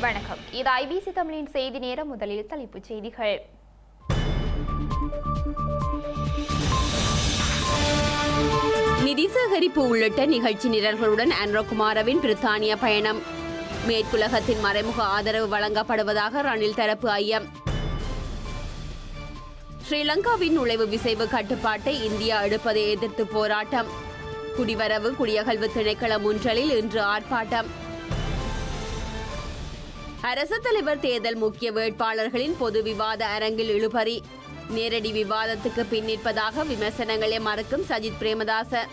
வணக்கம். இது ஐபிசி தமிழின் செய்தி நேரம். முதலில் தலைப்புச் செய்திகள். நிதி சேகரிப்பு உள்ளிட்ட நிகழ்ச்சி நிரல்களுடன் அன்ரோகுமாரவின் பிரித்தானிய பயணம். மேற்குலகத்தின் மறைமுக ஆதரவு வழங்கப்படுவதாக ரணில் தரப்பு ஐயம். ஸ்ரீலங்காவின் நுழைவு விசைவு கட்டுப்பாட்டை இந்தியா எடுப்பதை எதிர்த்து போராட்டம். குடிவரவு குடியகழ்வு திணைக்களம் ஒன்றலில் இன்று ஆர்ப்பாட்டம். அரசு தலைவர் தேர்தல் முக்கிய வேட்பாளர்களின் பொது விவாத அரங்கில் இழுபறி. நேரடி விவாதத்துக்கு பின்னிற்பதாக விமர்சனங்களை மறுக்கும் சஜித் பிரேமதாச.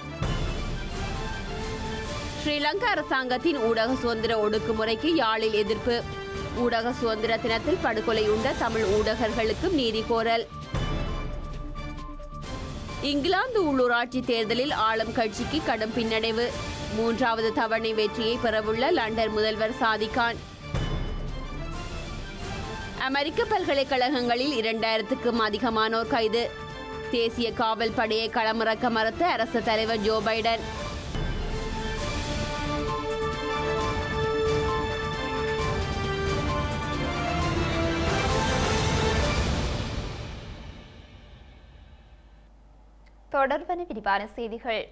ஸ்ரீலங்கா அரசாங்கத்தின் ஊடக சுதந்திர ஒடுக்குமுறைக்கு யாழில் எதிர்ப்பு. ஊடக சுதந்திர தினத்தில் படுகொலையுண்ட தமிழ் ஊடகர்களுக்கும் நீதி கோரல். இங்கிலாந்து உள்ளூராட்சி தேர்தலில் ஆளும் கட்சிக்கு கடும் பின்னடைவு. மூன்றாவது தவணை வெற்றியை பெறவுள்ள லண்டன் முதல்வர் சாதிகான். அமெரிக்க பல்கலைக்கழகங்களில் இரண்டாயிரத்துக்கும் அதிகமானோர் கைது. தேசிய காவல் படையை களமிறக்க மறுத்த அரசு தலைவர் ஜோ பைடன். தொடர்பன விரிவான செய்திகள்.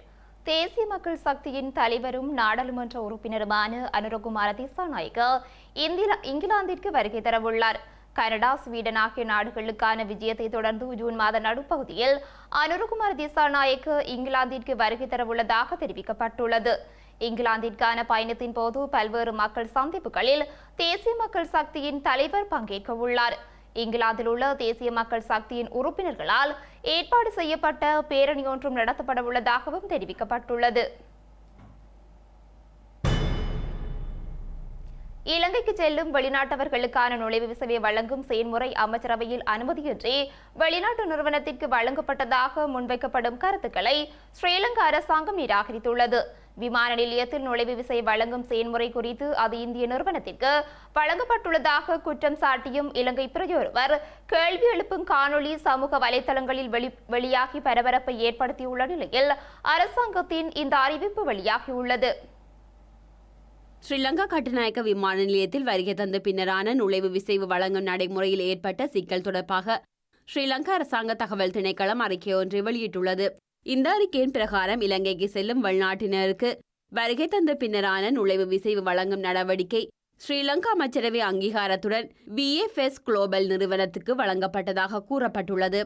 தேசிய மக்கள் சக்தியின் தலைவரும் நாடாளுமன்ற உறுப்பினருமான அனுரகுமார திசாநாயக்க இங்கிலாந்திற்கு வருகை தரவுள்ளார். கனடா ஸ்வீடன் ஆகிய நாடுகளுக்கான விஜயத்தை தொடர்ந்து ஜூன் மாத நடுப்பகுதியில் அனுருகுமார் திசாநாயக்கு இங்கிலாந்திற்கு வருகை தரவுள்ளதாக தெரிவிக்கப்பட்டுள்ளது. இங்கிலாந்திற்கான பயணத்தின் போது பல்வேறு மக்கள் சந்திப்புகளில் தேசிய மக்கள் சக்தியின் தலைவர் பங்கேற்க உள்ளார் இங்கிலாந்தில் உள்ள தேசிய மக்கள் சக்தியின் உறுப்பினர்களால் ஏற்பாடு செய்யப்பட்ட பேரணி ஒன்றும் நடத்தப்பட உள்ளதாகவும் தெரிவிக்கப்பட்டுள்ளது. இலங்கைக்கு செல்லும் வெளிநாட்டவர்களுக்கான நுழைவு விசையை வழங்கும் செயல்முறை அமைச்சரவையில் அனுமதியின்றி வெளிநாட்டு நிறுவனத்திற்கு வழங்கப்பட்டதாக முன்வைக்கப்படும் கருத்துக்களை ஸ்ரீலங்கா அரசாங்கம் நிராகரித்துள்ளது. விமான நிலையத்தில் நுழைவு விசை வழங்கும் செயல்முறை குறித்து அது இந்திய நிறுவனத்திற்கு வழங்கப்பட்டுள்ளதாக குற்றம் சாட்டியும் இலங்கை பிரதியொருவர் கேள்வி எழுப்பும் காணொளி சமூக வலைதளங்களில் வெளி வெளியாகி பரபரப்பை ஏற்படுத்தியுள்ள நிலையில் அரசாங்கத்தின் இந்த அறிவிப்பு வெளியாகியுள்ளது. ஸ்ரீலங்கா கட்டுநாயக்க விமான நிலையத்தில் வருகை தந்த பின்னரான நுழைவு விசைவு வழங்கும் நடைமுறையில் ஏற்பட்ட சிக்கல் தொடர்பாக ஸ்ரீலங்கா அரசாங்க தகவல் திணைக்களம் அறிக்கை ஒன்றை வெளியிட்டுள்ளது. இந்த அறிக்கையின் பிரகாரம் இலங்கைக்கு செல்லும் வெளிநாட்டினருக்கு வருகை தந்த பின்னரான நுழைவு விசைவு வழங்கும் நடவடிக்கை ஸ்ரீலங்கா அமைச்சரவை அங்கீகாரத்துடன் விஎஃப்எஸ் குளோபல் நிறுவனத்துக்கு வழங்கப்பட்டதாக கூறப்பட்டுள்ளது.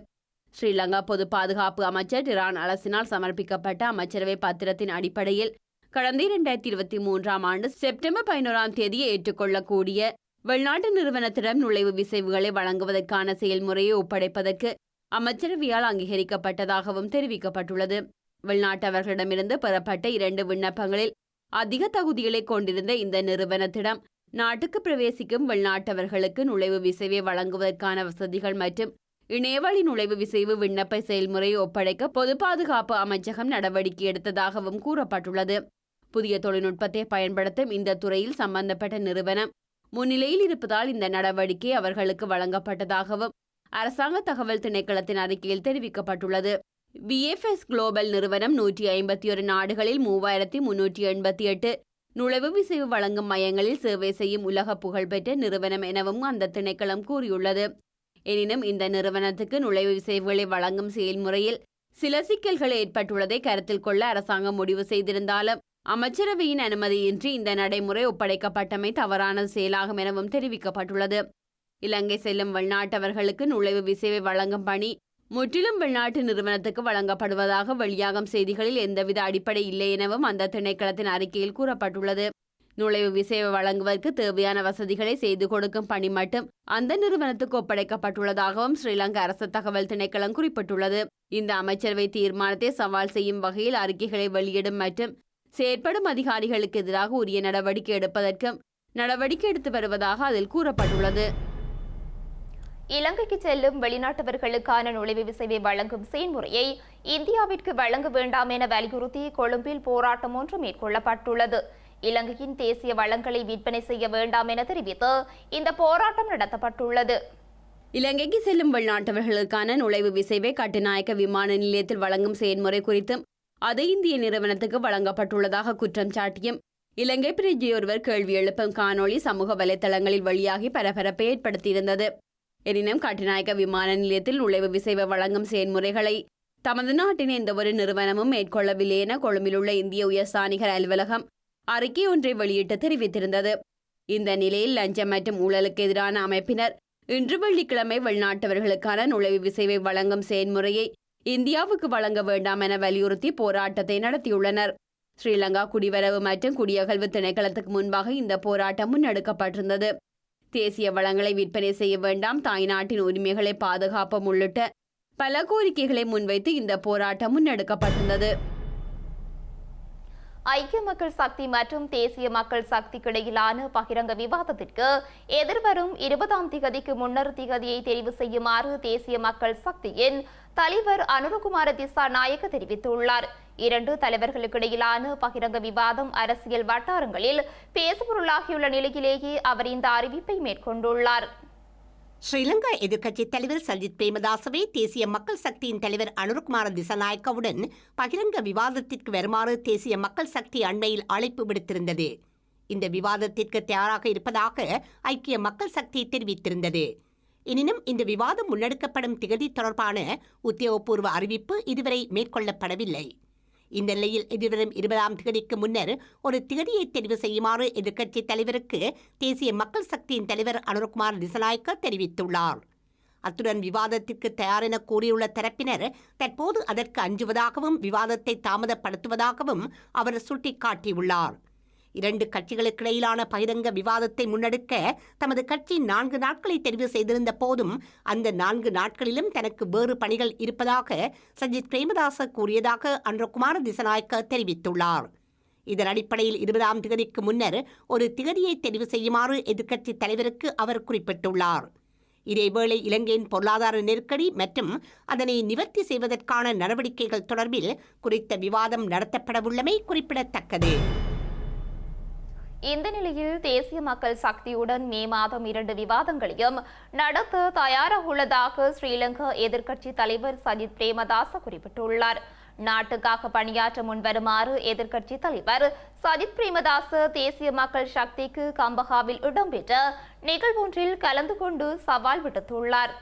ஸ்ரீலங்கா பொது பாதுகாப்பு அமைச்சர் டிரான் அலசினால் சமர்ப்பிக்கப்பட்ட அமைச்சரவை பத்திரத்தின் அடிப்படையில் கடந்த இரண்டாயிரத்தி இருபத்தி மூன்றாம் ஆண்டு செப்டம்பர் பதினோராம் தேதியை ஏற்றுக்கொள்ளக்கூடிய வெளிநாட்டு நிறுவனத்திடம் நுழைவு விசைவுகளை வழங்குவதற்கான செயல்முறையை ஒப்படைப்பதற்கு அமைச்சரவையால் அங்கீகரிக்கப்பட்டதாகவும் தெரிவிக்கப்பட்டுள்ளது. வெளிநாட்டவர்களிடமிருந்து பெறப்பட்ட இரண்டு விண்ணப்பங்களில் அதிக தகுதிகளை கொண்டிருந்த இந்த நிறுவனத்திடம் நாட்டுக்கு பிரவேசிக்கும் வெளிநாட்டவர்களுக்கு நுழைவு விசைவை வழங்குவதற்கான வசதிகள் மற்றும் இணையவழி நுழைவு விசைவு விண்ணப்ப செயல்முறையை ஒப்படைக்க பொது பாதுகாப்பு அமைச்சகம் நடவடிக்கை எடுத்ததாகவும் கூறப்பட்டுள்ளது. புதிய தொழில்நுட்பத்தை பயன்படுத்தும் இந்த துறையில் சம்பந்தப்பட்ட நிறுவனம் முன்னிலையில் இருப்பதால் இந்த நடவடிக்கை அவர்களுக்கு வழங்கப்பட்டதாகவும் அரசாங்க தகவல் திணைக்களத்தின் அறிக்கையில் தெரிவிக்கப்பட்டுள்ளது. விஎஃப்எஸ் குளோபல் நிறுவனம் நூற்றி ஐம்பத்தி ஒரு நாடுகளில் மூவாயிரத்தி முன்னூற்றி எண்பத்தி எட்டு நுழைவு விசைவு வழங்கும் மையங்களில் சேவை செய்யும் உலக புகழ்பெற்ற நிறுவனம் எனவும் அந்த திணைக்களம் கூறியுள்ளது. எனினும் இந்த நிறுவனத்துக்கு நுழைவு விசைவுகளை வழங்கும் செயல்முறையில் சில சிக்கல்கள் ஏற்பட்டுள்ளதை கருத்தில் கொள்ள அரசாங்கம் முடிவு செய்திருந்தாலும் அமைச்சரவையின் அனுமதியின்றி இந்த நடைமுறை ஒப்படைக்கப்பட்டமை தவறான செயலாகும் எனவும் தெரிவிக்கப்பட்டுள்ளது. இலங்கை செல்லும் வெளிநாட்டவர்களுக்கு நுழைவு விசைவை வழங்கும் பணி முற்றிலும் வெளிநாட்டு நிறுவனத்துக்கு வழங்கப்படுவதாக வெளியாகும் செய்திகளில் எந்தவித அடிப்படை இல்லை எனவும் அந்த திணைக்களத்தின் அறிக்கையில் கூறப்பட்டுள்ளது. நுழைவு விசைவை வழங்குவதற்கு தேவையான வசதிகளை செய்து கொடுக்கும் பணி மட்டும் அந்த நிறுவனத்துக்கு ஒப்படைக்கப்பட்டுள்ளதாகவும் ஸ்ரீலங்கா அரசு தகவல் திணைக்களம் குறிப்பிட்டுள்ளது. இந்த அமைச்சரவை தீர்மானத்தை சவால் செய்யும் வகையில் அறிக்கைகளை வெளியிடும் மற்றும் செயற்படும் அதிகாரிகளுக்கு எதிராக உரிய நடவடிக்கை எடுப்பதற்கும் நடவடிக்கை எடுத்து வருவதாக அதில் கூறப்பட்டுள்ளது. இலங்கைக்கு செல்லும் வெளிநாட்டவர்களுக்கான நுழைவு விசைவை வழங்கும் செயல்முறையை இந்தியாவிற்கு வழங்க வேண்டாம் என வலியுறுத்தி கொழும்பில் போராட்டம் ஒன்று மேற்கொள்ளப்பட்டுள்ளது. இலங்கையின் தேசிய வளங்களை விற்பனை செய்ய வேண்டாம் என தெரிவித்து இந்த போராட்டம் நடத்தப்பட்டுள்ளது. இலங்கைக்கு செல்லும் வெளிநாட்டவர்களுக்கான நுழைவு விசைவை கட்டுநாயக்க விமான நிலையத்தில் வழங்கும் செயல்முறை குறித்தும் அது இந்திய நிறுவனத்துக்கு வழங்கப்பட்டுள்ளதாக குற்றம் சாட்டியும். இலங்கை பிரஜையொருவர் கேள்வி எழுப்பும் காணொளி சமூக வலைதளங்களில் வெளியாகி பரபரப்பை ஏற்படுத்தியிருந்தது. எனினும் கட்டுநாயக்க விமான நிலையத்தில் நுழைவு விசைவ வழங்கும் செயல்முறைகளை தமது நாட்டின் எந்தவொரு நிறுவனமும் மேற்கொள்ளவில்லை என கொழும்பிலுள்ள இந்திய உயர்ஸ்தானிகர் அலுவலகம் அறிக்கை ஒன்றை வெளியிட்டு தெரிவித்திருந்தது. இந்த நிலையில் லஞ்சம் மற்றும் ஊழலுக்கு எதிரான அமைப்பினர் இன்று வெள்ளிக்கிழமை வெளிநாட்டவர்களுக்கான நுழைவு விசைவை வழங்கும் செயல்முறையை இந்தியாவுக்கு வழங்க வேண்டாம் என வலியுறுத்தி போராட்டத்தை நடத்தியுள்ளனர். ஸ்ரீலங்கா குடிவரவு மற்றும் குடியகழ்வு திணைக்களத்துக்கு முன்பாக இந்த போராட்டம் முன்னெடுக்கப்பட்டிருந்தது. தேசிய வளங்களை விற்பனை செய்ய வேண்டாம் தாய்நாட்டின் உரிமைகளை பாதுகாப்போம் உள்ளிட்ட பல கோரிக்கைகளை முன்வைத்து இந்த போராட்டம் முன்னெடுக்கப்பட்டிருந்தது. ஐக்கிய மக்கள் சக்தி மற்றும் தேசிய மக்கள் சக்திக்கு இடையிலான பகிரங்க விவாதத்திற்கு எதிர்வரும் இருபதாம் திகதிக்கு முன்னர் திகதியை தெரிவு செய்யுமாறு தேசிய மக்கள் சக்தியின் தலைவர் அனுரகுமார திசா நாயக்க தெரிவித்துள்ளார். இரண்டு தலைவர்களுக்கு இடையிலான பகிரங்க விவாதம் அரசியல் வட்டாரங்களில் பேசுபொருளாகியுள்ள நிலையிலேயே அவர் இந்த அறிவிப்பை மேற்கொண்டுள்ளார். ஸ்ரீலங்கா எதிர்க்கட்சி தலைவர் சஜித் பிரேமதாசவை தேசிய மக்கள் சக்தியின் தலைவர் அனுருகுமார திசநாயக்கவுடன் பகிரங்க விவாதத்திற்கு வருமாறு தேசிய மக்கள் சக்தி அண்மையில் அழைப்பு விடுத்திருந்தது. இந்த விவாதத்திற்கு தயாராக இருப்பதாக ஐக்கிய மக்கள் சக்தி தெரிவித்திருந்தது. எனினும் இந்த விவாதம் முன்னெடுக்கப்படும் திகதி தொடர்பான உத்தியோகபூர்வ அறிவிப்பு இதுவரை மேற்கொள்ளப்படவில்லை. இந்த நிலையில் எதிர்வரும் இருபதாம் திகதிக்கு முன்னர் ஒரு திகதியை தெரிவு செய்யுமாறு எதிர்க்கட்சி தலைவருக்கு தேசிய மக்கள் சக்தியின் தலைவர் அனுர்குமார் திசநாயக்க தெரிவித்துள்ளார். அத்துடன் விவாதத்திற்கு தயார் என கூறியுள்ள தரப்பினர் தற்போது அதற்கு அஞ்சுவதாகவும் விவாதத்தை தாமதப்படுத்துவதாகவும் அவர் சுட்டிக்காட்டியுள்ளார். இரண்டு கட்சிகளுக்கிடையிலான பகிரங்க விவாதத்தை முன்னெடுக்க தமது கட்சி நான்கு நாட்களை தெரிவு செய்திருந்த போதும் அந்த நான்கு நாட்களிலும் தனக்கு வேறு பணிகள் இருப்பதாக சஜித் பிரேமதாச கூறியதாக அன்றகுமார திசநாயக்க தெரிவித்துள்ளார். இதன் அடிப்படையில் இருபதாம் திகதிக்கு முன்னர் ஒரு திகதியை தெரிவு செய்யுமாறு எதிர்க்கட்சி தலைவருக்கு அவர் குறிப்பிட்டுள்ளார். இதேவேளை இலங்கையின் பொருளாதார நெருக்கடி மற்றும் அதனை நிவர்த்தி செய்வதற்கான நடவடிக்கைகள் தொடர்பில் குறித்த விவாதம் நடத்தப்படவுள்ளமை குறிப்பிடத்தக்கது. இந்த நிலையில் தேசிய மக்கள் சக்தியுடன் மே மாதம் இரண்டு விவாதங்களையும் நடத்த தயாராக உள்ளதாக ஸ்ரீலங்கா எதிர்க்கட்சி தலைவர் சஜித் பிரேமதாச குறிப்பிட்டுள்ளார். நாட்டுக்காக பணியாற்ற முன்வருமாறு எதிர்க்கட்சி தலைவர் சஜித் பிரேமதாச தேசிய மக்கள் சக்திக்கு கம்பஹாவில் இடம்பெற்ற நிகழ்வொன்றில் கலந்து கொண்டு சவால் விடுத்துள்ளார்.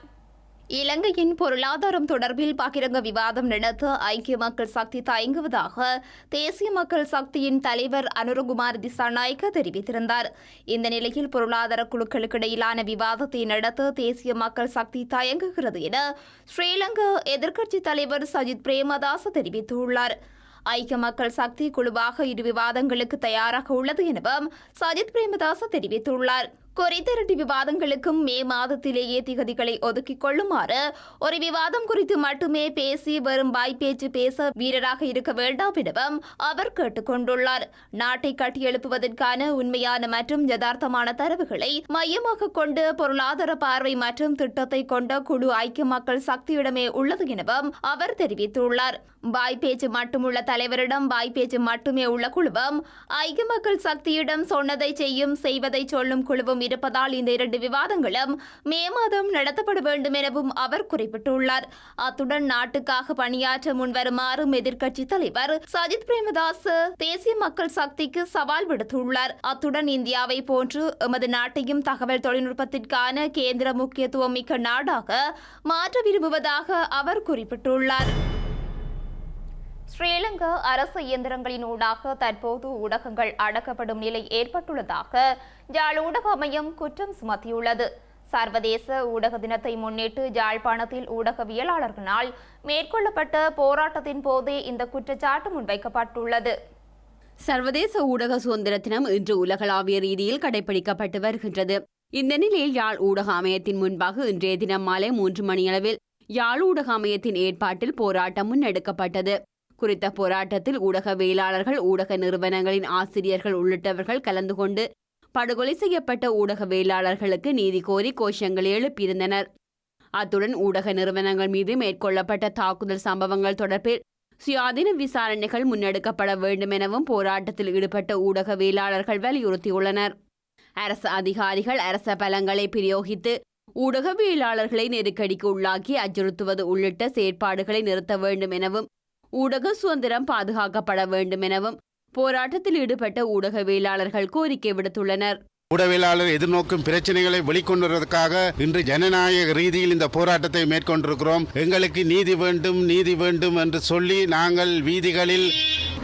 இலங்கையின் பொருளாதாரம் தொடர்பில் பகிரங்க விவாதம் நடத்த ஐக்கிய மக்கள் சக்தி தயங்குவதாக தேசிய மக்கள் சக்தியின் தலைவர் அனுரகுமார் திசாநாயக்க தெரிவித்திருந்தார். இந்த நிலையில் பொருளாதார குழுக்களுக்கு இடையிலான விவாதத்தை நடத்த தேசிய மக்கள் சக்தி தயங்குகிறது என ஸ்ரீலங்கா எதிர்க்கட்சி தலைவர் சஜித் பிரேமதாச தெரிவித்துள்ளார். ஐக்கிய மக்கள் சக்தி குழுவாக இரு விவாதங்களுக்கு தயாராக உள்ளது எனவும் சஜித் பிரேமதாச தெரிவித்துள்ளார். குறித்திரட்டி விவாதங்களுக்கும் மே மாதத்திலேயே திகதிகளை ஒதுக்கிக் கொள்ளுமாறு ஒரு விவாதம் குறித்து மட்டுமே பேசி வரும் வாய் பேச்சு பேச வீரராக இருக்க வேண்டாம் எனவும் அவர் கேட்டுக்கொண்டுள்ளார் நாட்டை கட்டியெழுப்புவதற்கான உண்மையான மற்றும் யதார்த்தமான தரவுகளை மையமாக கொண்டு பொருளாதார பார்வை மற்றும் திட்டத்தை கொண்ட குழு ஐக்கிய மக்கள் சக்தியிடமே உள்ளது எனவும் அவர் தெரிவித்துள்ளார். வாய் பேச்சு மட்டுமுள்ள தலைவரிடம் வாய் பேச்சு மட்டுமே உள்ள குழுவும் ஐக்கிய மக்கள் சக்தியிடம் சொன்னதை செய்யும் செய்வதை சொல்லும் குழுவும் இருப்பதால் இந்த இரண்டு விவாதங்களும் மே மாதம் நடத்தப்பட வேண்டும் எனவும் அவர் குறிப்பிட்டுள்ளார். அத்துடன் நாட்டுக்காக பணியாற்ற முன்வருமாறும் எதிர்க்கட்சி தலைவர் சஜித் பிரேமதாஸ் தேசிய மக்கள் சக்திக்கு சவால் விடுத்துள்ளார். அத்துடன் இந்தியாவை போன்று எமது நாட்டையும் தகவல் தொழில்நுட்பத்திற்கான கேந்திர முக்கியத்துவம் மிக்க நாடாக மாற்ற விரும்புவதாக அவர் குறிப்பிட்டுள்ளார். ஸ்ரீலங்கா அரசு இயந்திரங்களின் ஊடாக தற்போது ஊடகங்கள் அடக்கப்படும் நிலை ஏற்பட்டுள்ளதாக யாழ் ஊடக அமையம் குற்றம் சுமத்தியுள்ளது. சர்வதேச ஊடக தினத்தை முன்னிட்டு யாழ்ப்பாணத்தில் ஊடகவியலாளர்களால் மேற்கொள்ளப்பட்ட போராட்டத்தின் போதே இந்த குற்றச்சாட்டு முன்வைக்கப்பட்டுள்ளது. சர்வதேச ஊடக சுதந்திர தினம் இன்று உலகளாவிய ரீதியில் கடைபிடிக்கப்பட்டு வருகின்றது. இந்த நிலையில் யாழ் ஊடக அமையத்தின் முன்பாக இன்றைய தினம் மாலை மூன்று மணியளவில் யாழ் ஊடக அமையத்தின் ஏற்பாட்டில் போராட்டம் முன்னெடுக்கப்பட்டது. குறித்த போராட்டத்தில் ஊடகவியலாளர்கள் ஊடக நிறுவனங்களின் ஆசிரியர்கள் உள்ளிட்டவர்கள் கலந்து கொண்டு படுகொலை செய்யப்பட்ட ஊடகவியலாளர்களுக்கு நீதி கோரி கோஷங்களை எழுப்பியிருந்தனர். அத்துடன் ஊடக நிறுவனங்கள் மீது மேற்கொள்ளப்பட்ட தாக்குதல் சம்பவங்கள் தொடர்பில் சுயாதீன விசாரணைகள் முன்னெடுக்கப்பட வேண்டும் எனவும் போராட்டத்தில் ஈடுபட்ட ஊடகவியலாளர்கள் வலியுறுத்தியுள்ளனர். அரச அதிகாரிகள் அரச பலங்களை பிரயோகித்து ஊடகவியலாளர்களை நெருக்கடிக்கு உள்ளாக்கி அச்சுறுத்துவது உள்ளிட்ட செயற்பாடுகளை நிறுத்த வேண்டும் எனவும் ஊடக சுதந்திரம் பாதுகாக்கப்பட வேண்டும் எனவும் போராட்டத்தில் ஈடுபட்ட ஊடகவியலாளர்கள் கோரிக்கை விடுத்துள்ளனர். ஊடகவியலாளர் எதிர்நோக்கும் பிரச்சனைகளை வெளிக்கொண்டுவதற்காக இன்று ஜனநாயக ரீதியில் இந்த போராட்டத்தை மேற்கொண்டிருக்கிறோம். எங்களுக்கு நீதி வேண்டும் நீதி வேண்டும் என்று சொல்லி நாங்கள் வீதிகளில்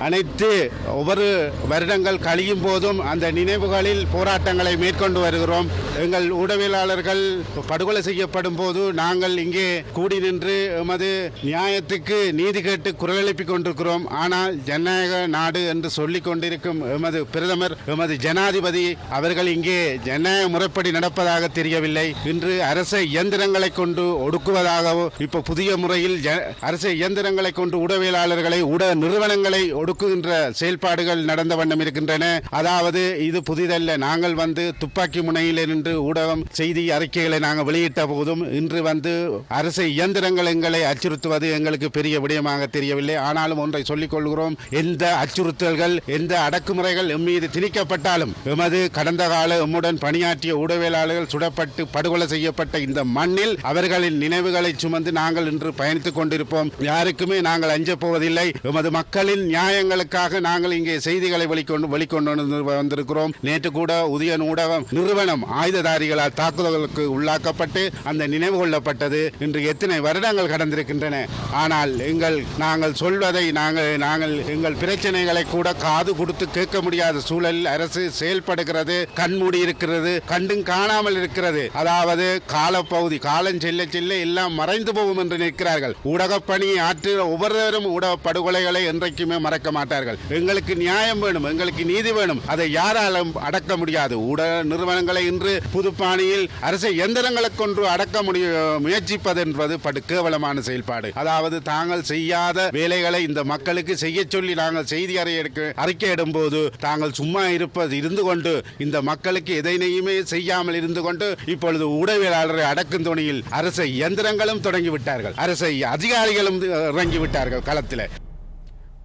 அனைத்து ஒவ்வொரு வருடங்கள் கழியும் போதும் அந்த நினைவுகளில் போராட்டங்களை மேற்கொண்டு வருகிறோம். எங்கள் ஊடகவியலாளர்கள் படுகொலை செய்யப்படும் போது நாங்கள் இங்கே கூடி நின்று எமது நியாயத்துக்கு நீதி கேட்டு குரல் எழுப்பிக் கொண்டிருக்கிறோம். ஆனால் ஜனநாயக நாடு என்று சொல்லிக் கொண்டிருக்கும் எமது பிரதமர் எமது ஜனாதிபதி அவர்கள் இங்கே ஜனநாயக முறைப்படி நடப்பதாக தெரியவில்லை. இன்று அரச இயந்திரங்களை கொண்டு ஒடுக்குவதாகவும் இப்போ புதிய முறையில் ஜ- அரச இயந்திரங்களை கொண்டு ஊடகவியலாளர்களை ஊடக நிறுவனங்களை ஒடுக்குகின்ற செயல்பாடுகள் நடந்த வண்ணம் இருக்கின்றன. அதாவது இது புதிதல்ல. நாங்கள் வந்து துப்பாக்கி முனையில் நின்று ஊடகம் செய்தி அறிக்கைகளை நாங்கள் வெளியிட்ட போதும் இன்று வந்து அரசு இயந்திரங்கள் எங்களை அச்சுறுத்துவது எங்களுக்கு பெரிய விடயமாக தெரியவில்லை. ஆனாலும் ஒன்றை சொல்லிக் கொள்கிறோம். எந்த அச்சுறுத்தல்கள் எந்த அடக்குமுறைகள் எம் மீது திணிக்கப்பட்டாலும் எமது கடந்த கால எம்முடன் பணியாற்றிய ஊடகவியலாளர்கள் சுடப்பட்டு படுகொலை செய்யப்பட்ட இந்த மண்ணில் அவர்களின் நினைவுகளை சுமந்து நாங்கள் இன்று பயணித்துக் கொண்டிருப்போம். யாருக்குமே நாங்கள் அஞ்சப் போவதில்லை. எமது மக்களின் விடயங்களுக்காக நாங்கள் இங்கே செய்திகளை வெளிக்கொண்டு வெளிக்கொண்டு வந்திருக்கிறோம். நேற்று கூட உதயன் ஊடகம் நிறுவனம் ஆயுததாரிகளால் தாக்குதலுக்கு உள்ளாக்கப்பட்டு அந்த நினைவு கொள்ளப்பட்டது. இன்று எத்தனை வருடங்கள் கடந்திருக்கின்றன. ஆனால் எங்கள் நாங்கள் சொல்வதை நாங்கள் நாங்கள் எங்கள் பிரச்சனைகளை கூட காது கொடுத்து கேட்க முடியாத சூழலில் அரசு செயல்படுகிறது. கண்மூடி இருக்கிறது. கண்டும் காணாமல் இருக்கிறது. அதாவது காலப்பகுதி காலம் செல்ல செல்ல எல்லாம் மறைந்து போகும் என்று நிற்கிறார்கள் ஊடகப்பணி ஆற்றில் ஆற்றுகிற ஒவ்வொருவரும் ஊடக படுகொலைகளை என்றைக்குமே மறக்க மாட்டார்கள். எங்களுக்கு நியாயம் வேணும் எங்களுக்கு நீதி வேணும். அதை யாராலும் அடக்க முடியாது. ஊடக நிறுவனங்களை இன்று புதுப்பாணியில் அரசு எந்திரங்களை கொன்று அடக்க முடிய முயற்சிப்பது என்பது படு கேவலமான செயல்பாடு. அதாவது தாங்கள் செய்யாத வேலைகளை இந்த மக்களுக்கு செய்ய சொல்லி நாங்கள் செய்தி அறிக்கை அறிக்கையிடும் போது தாங்கள் சும்மா இருப்பது இருந்து கொண்டு இந்த மக்களுக்கு எதனையுமே செய்யாமல் இருந்து கொண்டு இப்பொழுது உடவியலாளரை அடக்கும் துணியில் அரசு இயந்திரங்களும் தொடங்கிவிட்டார்கள் அரசை அதிகாரிகளும் இறங்கிவிட்டார்கள் களத்தில்.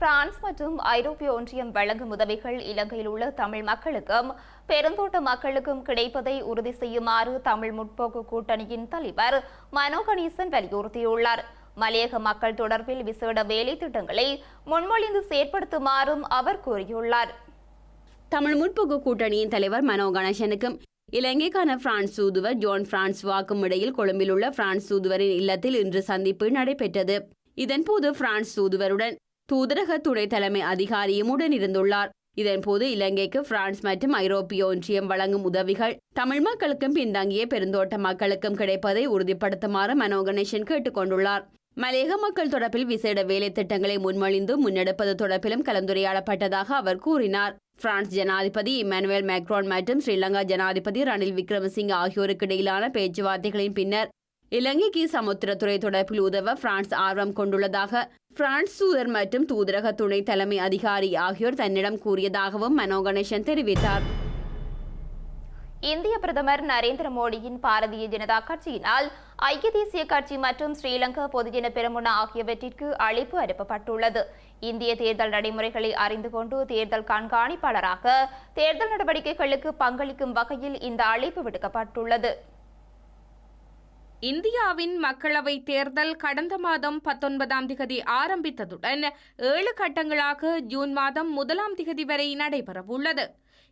பிரான்ஸ் மற்றும் ஐரோப்பிய ஒன்றியம் வழங்கும் உதவிகள் இலங்கையில் உள்ள தமிழ் மக்களுக்கும் பெருந்தோட்ட மக்களுக்கும் கிடைப்பதை உறுதி செய்யுமாறு தமிழ் முற்போக்கு கூட்டணியின் தலைவர் மனோ கணேசன் வலியுறுத்தியுள்ளார். மலையக மக்கள் தொடர்பில் விசேட வேலை திட்டங்களை முன்மொழிந்து செயற்படுத்துமாறும் அவர் கூறியுள்ளார். தமிழ் முற்போக்கு கூட்டணியின் தலைவர் மனோ கணேசனுக்கும் இலங்கைக்கான பிரான்ஸ் தூதுவர் ஜோன் பிரான்ஸ்வாக்கும் இடையில் கொழும்பில் உள்ள பிரான்ஸ் தூதுவரின் இல்லத்தில் இன்று சந்திப்பு நடைபெற்றது. இதன்போது பிரான்ஸ் தூதுவருடன் தூதரக துணை தலைமை அதிகாரியும் இருந்துள்ளார் இதன்போது இலங்கைக்கு பிரான்ஸ் மற்றும் ஐரோப்பிய ஒன்றியம் வழங்கும் உதவிகள் தமிழ் மக்களுக்கும் பின்தங்கிய பெருந்தோட்ட மக்களுக்கும் கிடைப்பதை உறுதிப்படுத்துமாறு மனோ கணேசன் கேட்டுக்கொண்டுள்ளார். மலையக மக்கள் தொடர்பில் விசேட வேலை திட்டங்களை முன்மொழிந்து முன்னெடுப்பது தொடர்பிலும் கலந்துரையாடப்பட்டதாக அவர் கூறினார். பிரான்ஸ் ஜனாதிபதி இமானுவேல் மேக்ரோன் மற்றும் ஸ்ரீலங்கா ஜனாதிபதி ரணில் விக்ரமசிங்க ஆகியோருக்கு இடையிலான பேச்சுவார்த்தைகளின் பின்னர் இலங்கைக்கு சமுத்திரத்துறை தொடர்பில் உதவ பிரான்ஸ் ஆர்வம் கொண்டுள்ளதாக பிரான்ஸ் தூதர் மற்றும் தூதரக துணை தலைமை அதிகாரி ஆகியோர் தன்னிடம் கூறியதாகவும் மனோ கணேசன் தெரிவித்தார். இந்திய பிரதமர் நரேந்திர மோடியின் பாரதிய ஜனதா கட்சியினால் ஐக்கிய தேசிய கட்சி மற்றும் ஸ்ரீலங்கா பொதுஜன பெருமுன ஆகியவற்றிற்கு அழைப்பு அனுப்பப்பட்டுள்ளது. இந்திய தேர்தல் நடைமுறைகளை அறிந்து கொண்டு தேர்தல் கண்காணிப்பாளராக தேர்தல் நடவடிக்கைகளுக்கு பங்களிக்கும் வகையில் இந்த அழைப்பு விடுக்கப்பட்டுள்ளது. இந்தியாவின் மக்களவைத் தேர்தல் கடந்த மாதம் பத்தொன்பதாம் திகதி ஆரம்பித்ததுடன் ஏழு கட்டங்களாக ஜூன் மாதம் முதலாம் திகதி வரை நடைபெறவுள்ளது.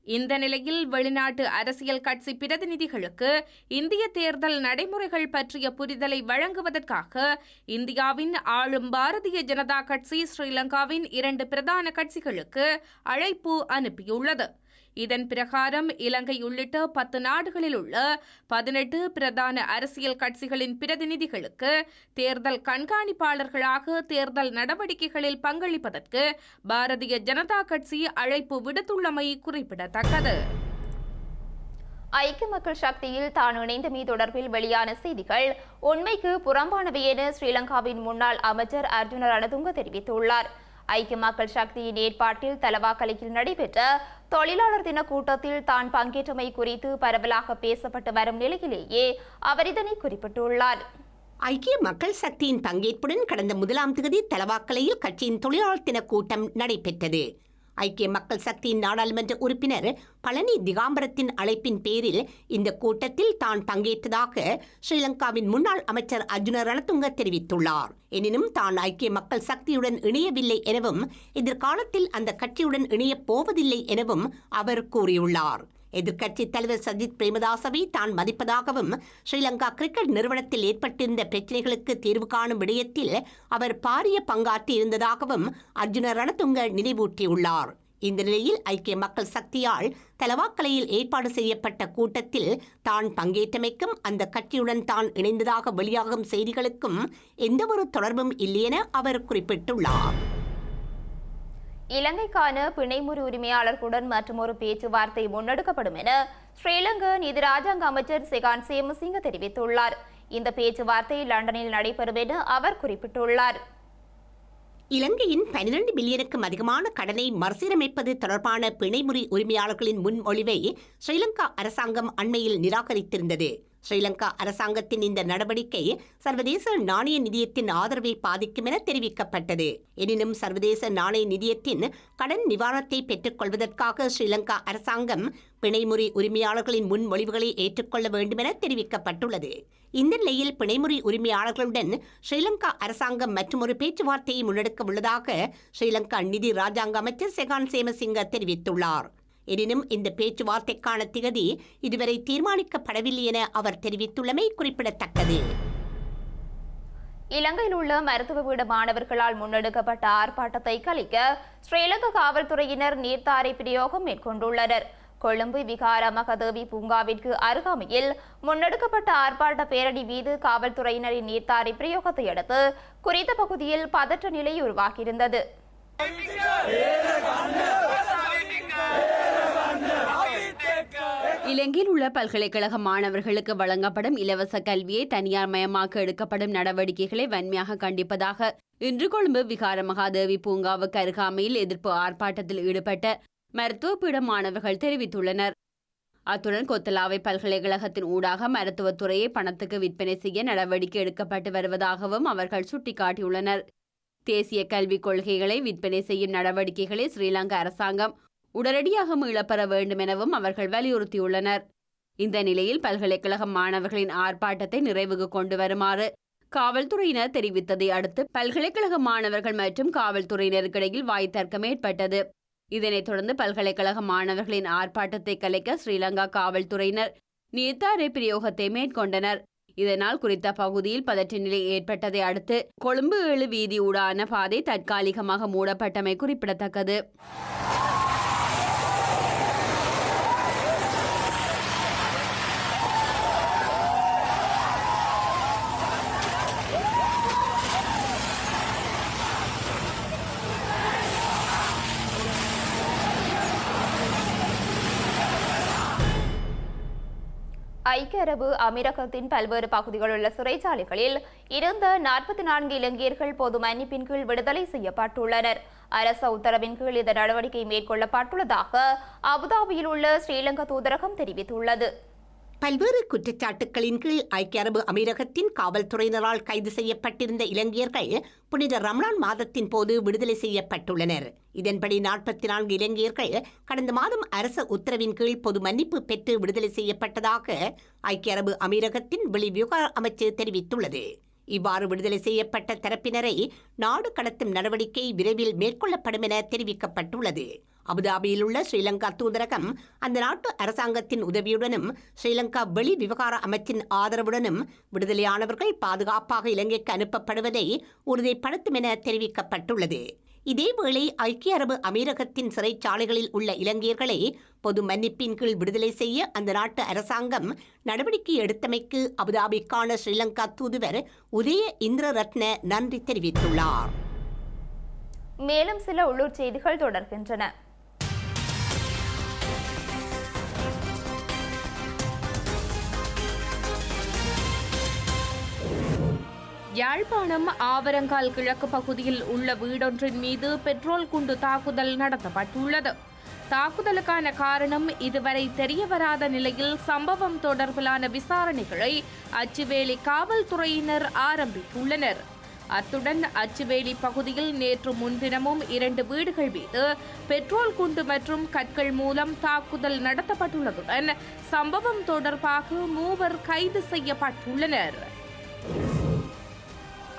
இந்த நிலையில் வெளிநாட்டு அரசியல் கட்சி பிரதிநிதிகளுக்கு இந்திய தேர்தல் நடைமுறைகள் பற்றிய புரிதலை வழங்குவதற்காக இந்தியாவின் ஆளும் பாரதிய ஜனதா கட்சி ஸ்ரீலங்காவின் இரண்டு பிரதான கட்சிகளுக்கு அழைப்பு அனுப்பியுள்ளது. இதன் பிரகாரம் இலங்கை உள்ளிட்ட பத்து நாடுகளில் உள்ள பதினெட்டு பிரதான அரசியல் கட்சிகளின் பிரதிநிதிகளுக்கு தேர்தல் கண்காணிப்பாளர்களாக தேர்தல் நடவடிக்கைகளில் பங்களிப்பதற்கு பாரதிய ஜனதா கட்சி அழைப்பு விடுத்துள்ளமை குறிப்பிடத்தக்கது. ஐக்கிய மக்கள் சக்தியில் தான் இணைந்தமை தொடர்பில் வெளியான செய்திகள் உண்மைக்கு புறம்பானவை என ஸ்ரீலங்காவின் முன்னாள் அமைச்சர் அர்ஜுன ரணதுங்க தெரிவித்துள்ளார். ஐக்கிய மக்கள் சக்தியின் ஏற்பாட்டில் தலவாக்கலையில் நடைபெற்ற தொழிலாளர் தின கூட்டத்தில் தான் பங்கேற்றமை குறித்து பரவலாக பேசப்பட்டு வரும் நிலையிலேயே அவர் இதனை குறிப்பிட்டுள்ளார். ஐக்கிய மக்கள் சக்தியின் பங்கேற்புடன் கடந்த முதலாம் தேதி தலவாக்கலையில் கட்சியின் தொழிலாளர் தின கூட்டம் நடைபெற்றது. ஐக்கிய மக்கள் சக்தியின் நாடாளுமன்ற உறுப்பினர் பழனி திகாம்பரத்தின் அழைப்பின் பேரில் இந்த கூட்டத்தில் தான் பங்கேற்றதாக ஸ்ரீலங்காவின் முன்னாள் அமைச்சர் அர்ஜுன ரணதுங்க தெரிவித்துள்ளார். எனினும் தான் ஐக்கிய மக்கள் சக்தியுடன் இணையவில்லை எனவும் எதிர்காலத்தில் அந்த கட்சியுடன் இணையப் போவதில்லை எனவும் அவர் கூறியுள்ளார். எதிர்க்கட்சித் தலைவர் சஜித் பிரேமதாசவை தான் மதிப்பதாகவும் ஸ்ரீலங்கா கிரிக்கெட் நிறுவனத்தில் ஏற்பட்டிருந்த பிரச்சினைகளுக்கு தீர்வு காணும் விடயத்தில் அவர் பாரிய பங்காற்றி இருந்ததாகவும் அர்ஜுன ரணதுங்க நினைவூட்டியுள்ளார். இந்த நிலையில் ஐக்கிய மக்கள் சக்தியால் தலவாக்கலையில் ஏற்பாடு செய்யப்பட்ட கூட்டத்தில் தான் பங்கேற்றமைக்கும் அந்த கட்சியுடன் தான் இணைந்ததாக வெளியாகும் செய்திகளுக்கும் எந்தவொரு தொடர்பும் இல்லையென அவர் குறிப்பிட்டுள்ளார். இலங்கைக்கான பிணைமுறி உரிமையாளர்களுடன் மற்றொரு பேச்சுவார்த்தை முன்னெடுக்கப்படும் என ஸ்ரீலங்கா நிதி ராஜாங்க அமைச்சர் சிகான் சேமசிங்க தெரிவித்துள்ளார். இந்த பேச்சுவார்த்தை லண்டனில் நடைபெறும் என அவர் குறிப்பிட்டுள்ளார். இலங்கையின் பனிரெண்டு பில்லியனுக்கும் அதிகமான கடனை மறுசீரமைப்பது தொடர்பான பிணைமுறி உரிமையாளர்களின் முன்மொழிவை ஸ்ரீலங்கா அரசாங்கம் அண்மையில் நிராகரித்திருந்தது. ஸ்ரீலங்கா அரசாங்கத்தின் இந்த நடவடிக்கை சர்வதேச நாணய நிதியத்தின் ஆதரவை பாதிக்கும் என தெரிவிக்கப்பட்டது. எனினும் சர்வதேச நாணய நிதியத்தின் கடன் நிவாரணத்தை பெற்றுக்கொள்வதற்காக ஸ்ரீலங்கா அரசாங்கம் பிணைமுறை உரிமையாளர்களின் முன்மொழிவுகளை ஏற்றுக்கொள்ள வேண்டும் என தெரிவிக்கப்பட்டுள்ளது. இந்த நிலையில் பிணைமுறை உரிமையாளர்களுடன் ஸ்ரீலங்கா அரசாங்கம் மற்றொரு பேச்சுவார்த்தையை முன்னெடுக்க உள்ளதாக ஸ்ரீலங்கா நிதி ராஜாங்க அமைச்சர் செகான் சேமசிங்க தெரிவித்துள்ளார். எனினும் இந்த பேச்சுவார்த்தைக்கான திகதி இதுவரை தீர்மானிக்கப்படவில்லை என அவர் தெரிவித்துள்ளமை குறிப்பிடத்தக்கது. இலங்கையில் உள்ள மருத்துவ பீட மாணவர்களால் முன்னெடுக்கப்பட்ட ஆர்ப்பாட்டத்தை கலைக்க ஸ்ரீலங்கா காவல்துறையினர் நீர்த்தாரை பிரயோகம் மேற்கொண்டுள்ளனர். கொழும்பு விகார மகதேவி பூங்காவிற்கு அருகாமையில் முன்னெடுக்கப்பட்ட ஆர்ப்பாட்ட பேரணி மீது காவல்துறையினரின் நீர்த்தாரை பிரயோகத்தை அடுத்து குறித்த பகுதியில் பதற்ற நிலை உருவாகியிருந்தது. இலங்கையில் உள்ள பல்கலைக்கழக மாணவர்களுக்கு வழங்கப்படும் இலவச கல்வியை தனியார் மயமாக்க எடுக்கப்படும் நடவடிக்கைகளை வன்மையாக கண்டிப்பதாக இன்று கொழும்பு விகார மகாதேவி பூங்காவுக்கு அருகாமையில் எதிர்ப்பு ஆர்ப்பாட்டத்தில் ஈடுபட்ட மருத்துவ பீட மாணவர்கள் தெரிவித்துள்ளனர். அத்துடன் கொத்தலாவை பல்கலைக்கழகத்தின் ஊடாக மருத்துவத்துறையை பணத்துக்கு விற்பனை செய்ய நடவடிக்கை எடுக்கப்பட்டு வருவதாகவும் அவர்கள் சுட்டிக்காட்டியுள்ளனர். தேசிய கல்விக் கொள்கைகளை விற்பனை செய்யும் நடவடிக்கைகளை ஸ்ரீலங்கா அரசாங்கம் உடனடியாக மீளப்பெற வேண்டும் எனவும் அவர்கள் வலியுறுத்தியுள்ளனர். இந்த நிலையில் பல்கலைக்கழக மாணவர்களின் ஆர்ப்பாட்டத்தை நிறைவுக்கு கொண்டு வருமாறு காவல்துறையினர் தெரிவித்ததை அடுத்து பல்கலைக்கழக மாணவர்கள் மற்றும் காவல்துறையினருக்கிடையில் வாய்த்தர்க்கம் ஏற்பட்டது. இதனைத் தொடர்ந்து பல்கலைக்கழக மாணவர்களின் ஆர்ப்பாட்டத்தை கலைக்க ஸ்ரீலங்கா காவல்துறையினர் நீர்த்தாரை பிரயோகத்தை மேற்கொண்டனர். இதனால் குறித்த பகுதியில் பதற்ற நிலை ஏற்பட்டதை அடுத்து கொழும்பு ஏழு வீதி ஊடான பாதை தற்காலிகமாக மூடப்பட்டமை குறிப்பிடத்தக்கது. ஐக்கிய அரபு அமீரகத்தின் பல்வேறு பகுதிகளில் உள்ள சிறைச்சாலைகளில் இருந்த நாற்பத்தி நான்கு இலங்கையர்கள் பொது மன்னிப்பின் கீழ் விடுதலை செய்யப்பட்டுள்ளனர். அரச உத்தரவின் கீழ் இந்த நடவடிக்கை மேற்கொள்ளப்பட்டுள்ளதாக அபுதாபியில் உள்ள ஸ்ரீலங்கா தூதரகம் தெரிவித்துள்ளது. பல்வேறு குற்றச்சாட்டுகளின் கீழ் ஐக்கிய அரபு அமீரகத்தின் காவல்துறையினரால் கைது செய்யப்பட்டிருந்த இலங்கையர்கள் புனித ரம்லான் மாதத்தின் போது விடுதலை செய்யப்பட்டுள்ளனர். இதன்படி நாற்பத்தி நான்கு இலங்கையர்கள் கடந்த மாதம் அரச உத்தரவின் கீழ் பொது மன்னிப்பு பெற்று விடுதலை செய்யப்பட்டதாக ஐக்கிய அரபு அமீரகத்தின் வெளிவிவகார அமைச்சு தெரிவித்துள்ளது. இவ்வாறு விடுதலை செய்யப்பட்ட தரப்பினரை நாடு கடத்தும் நடவடிக்கை விரைவில் மேற்கொள்ளப்படும் என தெரிவிக்கப்பட்டுள்ளது. அபுதாபியில் உள்ள ஸ்ரீலங்கா தூதரகம் அந்த நாட்டு அரசாங்கத்தின் உதவியுடனும் ஸ்ரீலங்கா வெளி விவகார அமைச்சின் ஆதரவுடனும் விடுதலையானவர்கள் பாதுகாப்பாக இலங்கைக்கு அனுப்பப்படுவதை உறுதிப்படுத்தும் என தெரிவிக்கப்பட்டுள்ளது. இதேவேளை ஐக்கிய அரபு அமீரகத்தின் சிறைச்சாலைகளில் உள்ள இலங்கையர்களை பொது மன்னிப்பின் கீழ் விடுதலை செய்ய அந்த நாட்டு அரசாங்கம் நடவடிக்கை எடுத்தமைக்கு அபுதாபிக்கான ஸ்ரீலங்கா தூதுவர் உதய இந்திரரத்ன நன்றி தெரிவித்துள்ளார். மேலும் சில உள்ளூர் செய்திகள் தொடர்கின்றன. யாழ்ப்பாணம் ஆவரங்கால் கிழக்கு பகுதியில் உள்ள வீடொன்றின் மீது பெட்ரோல் குண்டு தாக்குதல் நடத்தப்பட்டுள்ளது. தாக்குதலுக்கான காரணம் இதுவரை தெரியவராத நிலையில் சம்பவம் தொடர்பிலான விசாரணைகளை அச்சுவேலி காவல்துறையினர் ஆரம்பித்துள்ளனர். அத்துடன் அச்சுவேலி பகுதியில் நேற்று முன்தினமும் இரண்டு வீடுகள் மீது பெட்ரோல் குண்டு மற்றும் கற்கள் மூலம் தாக்குதல் நடத்தப்பட்டுள்ளதுடன் சம்பவம் தொடர்பாக மூவர் கைது செய்யப்பட்டுள்ளனர்.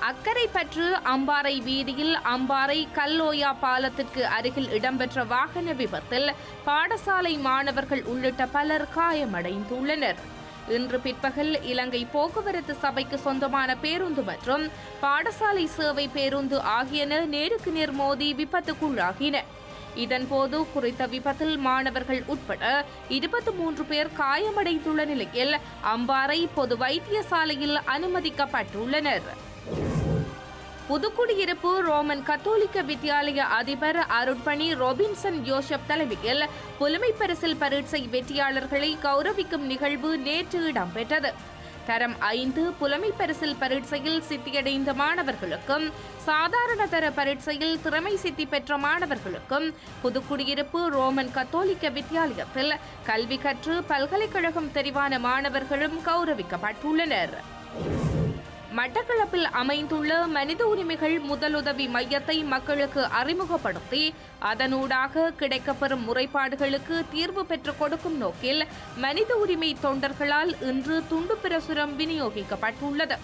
அக்கரைப்பற்று அம்பாறை வீதியில் அம்பாறை கல்லோயா பாலத்திற்கு அருகில் இடம்பெற்ற வாகன விபத்தில் பாடசாலை மாணவர்கள் உள்ளிட்ட பலர் காயமடைந்துள்ளனர். இன்று பிற்பகல் இலங்கை போக்குவரத்து சபைக்கு சொந்தமான பேருந்து மற்றும் பாடசாலை சேவை பேருந்து ஆகியன நேருக்கு நேர் மோதி விபத்துக்குள்ளாகின. இதன்போது குறித்த விபத்தில் மாணவர்கள் உட்பட இருபத்தி மூன்று பேர் காயமடைந்துள்ள நிலையில் அம்பாறை பொது வைத்தியசாலையில் அனுமதிக்கப்பட்டுள்ளனர். புதுக்குடியிருப்பு ரோமன் கத்தோலிக்க வித்தியாலய அதிபர் அருட்பணி ரொபின்சன் ஜோசப் தலைமையில் புலமை பரிசில் பரீட்சை வெற்றியாளர்களை கௌரவிக்கும் நிகழ்வு நேற்று இடம்பெற்றது. தரம் ஐந்து புலமை பரிசில் பரீட்சையில் சித்தியடைந்த மாணவர்களுக்கும் சாதாரண தர பரீட்சையில் திறமை சித்தி பெற்ற மாணவர்களுக்கும் புதுக்குடியிருப்பு ரோமன் கத்தோலிக்க வித்தியாலயத்தில் கல்வி கற்று பல்கலைக்கழகம் தெரிவான மாணவர்களும் கௌரவிக்கப்பட்டுள்ளனர். மட்டக்களப்பில் அமைந்துள்ள மனித உரிமைகள் முதலுதவி மையத்தை மக்களுக்கு அறிமுகப்படுத்தி அதனூடாக கிடைக்கப்பெறும் முறைப்பாடுகளுக்கு தீர்வு பெற்றுக் கொடுக்கும் நோக்கில் மனித உரிமை தொண்டர்களால் இன்று துண்டு பிரசுரம் விநியோகிக்கப்பட்டுள்ளது.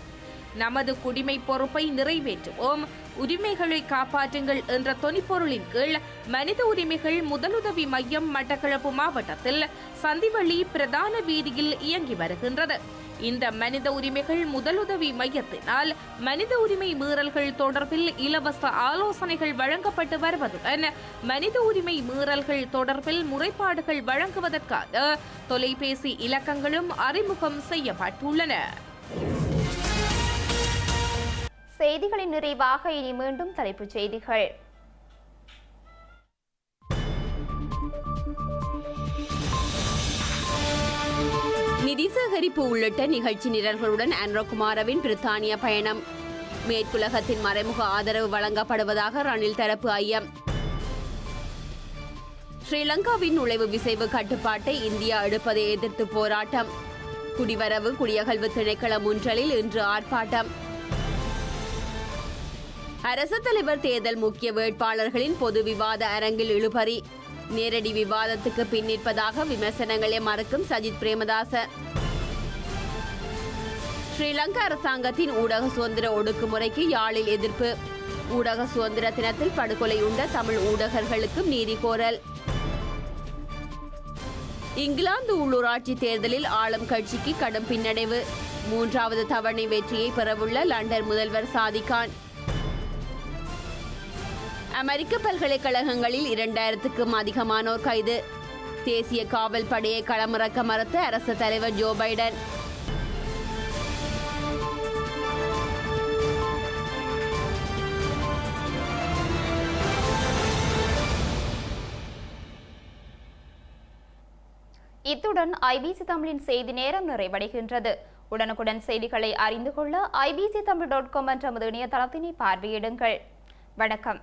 நமது குடிமை பொறுப்பை நிறைவேற்றுவோம். உரிமைகளை காப்பாற்றுங்கள் என்ற தொனிப்பொருளின் கீழ் மனித உரிமைகள் முதலுதவி மையம் மட்டக்களப்பு மாவட்டத்தில் சந்திவள்ளி பிரதான வீதியில் இயங்கி வருகின்றது. இந்த மனித உரிமைகள் முதலுதவி மையத்தினால் மனித உரிமை மீறல்கள் தொடர்பில் இலவச ஆலோசனைகள் வழங்கப்பட்டு வருவதுடன் மனித உரிமை மீறல்கள் தொடர்பில் முறைப்பாடுகள் வழங்குவதற்காக தொலைபேசி இலக்கங்களும் அறிமுகம் செய்யப்பட்டுள்ளன. செய்திகளின் நிறைவாக இனி மீண்டும் தலைப்புச் செய்திகள். நிதி சேகரிப்பு உள்ளிட்ட நிகழ்ச்சி நிரல்களுடன் அன்ரோகுமாரவின் பிரித்தானிய பயணம். மேற்குலகத்தின் மறைமுக ஆதரவு வழங்கப்படுவதாக ரணில் தரப்பு ஐயம். ஸ்ரீலங்காவின் நுழைவு விசைவு கட்டுப்பாட்டை இந்தியா எடுப்பதை எதிர்த்து போராட்டம். குடிவரவு குடியகல்வு திணைக்களம் ஒன்றலில் இன்று ஆர்ப்பாட்டம். அரசு தலைவர் தேர்தல் முக்கிய வேட்பாளர்களின் பொது விவாத அரங்கில் இழுபறி. நேரடி விவாதத்துக்கு பின் நிற்பதாக விமர்சனங்களை மறுக்கும் சஜித் பிரேமதாச. ஸ்ரீலங்கா அரசாங்கத்தின் ஊடக சுதந்திர ஒடுக்குமுறைக்கு யாழில் எதிர்ப்பு. ஊடக சுதந்திர தினத்தில் படுகொலை உண்ட தமிழ் ஊடகர்களுக்கும் நீதி கோரல். இங்கிலாந்து உள்ளூராட்சி தேர்தலில் ஆளும் கட்சிக்கு கடும் பின்னடைவு. மூன்றாவது தவணை வெற்றியை பெறவுள்ள லண்டன் முதல்வர் சாதிகான். அமெரிக்க பல்கலைக்கழகங்களில் இரண்டாயிரத்துக்கும் அதிகமானோர் கைது. தேசிய காவல் படையை களமிறக்க மறுத்த அரசு தலைவர் ஜோ பைடன். இத்துடன் ஐபிசி தமிழின் செய்தி நேரம் நிறைவடைகின்றது. உடனுக்குடன் செய்திகளை அறிந்து கொள்ள ஐபிசி தமிழ் டாட் காம் என்ற நமது இணையதளத்தினை பார்வையிடுங்கள். வணக்கம்.